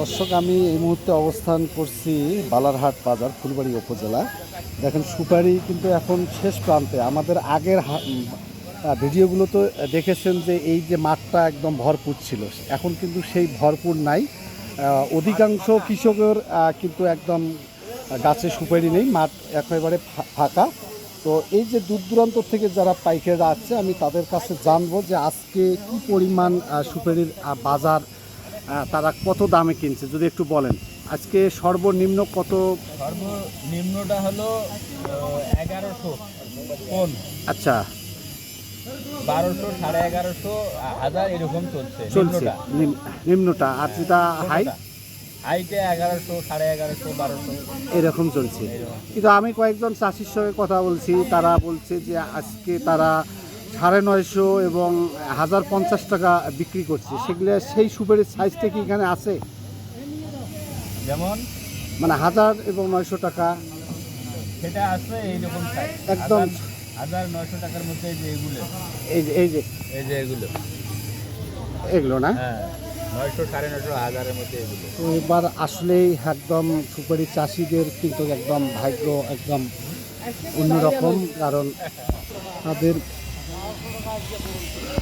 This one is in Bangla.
দর্শক, আমি এই মুহূর্তে অবস্থান করছি বালারহাট বাজার, ফুলবাড়ি উপজেলা। দেখেন, সুপারি কিন্তু এখন শেষ প্রান্তে। আমাদের আগের ভিডিওগুলো তো দেখেছেন যে এই যে মাঠটা একদম ভরপুর ছিল। এখন কিন্তু সেই ভরপুর নাই। অধিকাংশ কৃষকের কিন্তু একদম গাছে সুপারি নেই। মাঠ একেবারে ফাঁকা। তো এই যে দূর দূরান্ত থেকে যারা পাইকাররা আছে আমি তাদের কাছে জানব যে আজকে কি পরিমাণ সুপারির বাজার তারা কত দামে কিনছে যদি একটু বলেন। আজকে সর্বনিম্ন কত? সর্বনিম্নটা হলো এগারোশো কোন আচ্ছা। বারোশো সাড়ে এগারোশো হাজার এরকম চলছে চলছে। নিম্নটা। নিম- আর যেটা হাই হাইটে এগারোশো সাড়ে এগারোশো বারোশো। এরকম চলছে। কিন্তু আমি কয়েকজন চাষির সঙ্গে কথা বলছি তারা বলছে যে আজকে তারা সাড়ে নয়শো এবং হাজার পঞ্চাশ টাকা বিক্রি করছে। সেগুলো সেই সুপারির সাইজটা কি এখানে আছে? যেমন? মানে হাজার এবং নয়শো টাকা। সেটা আছে এইরকম একদম। হাজার- নয়শো টাকার মধ্যে এই যে এগুলো। এই যে এই যে। এই যে এগুলো। এগুলো না? হ্যাঁ নয়শো সাড়ে নয়শো হাজারের মধ্যে এগুলো। তো এবার আসলেই একদম সুপারি চাষিদের কিন্তু একদম ভাগ্য একদম অন্যরকম কারণ তাদের paz e amor.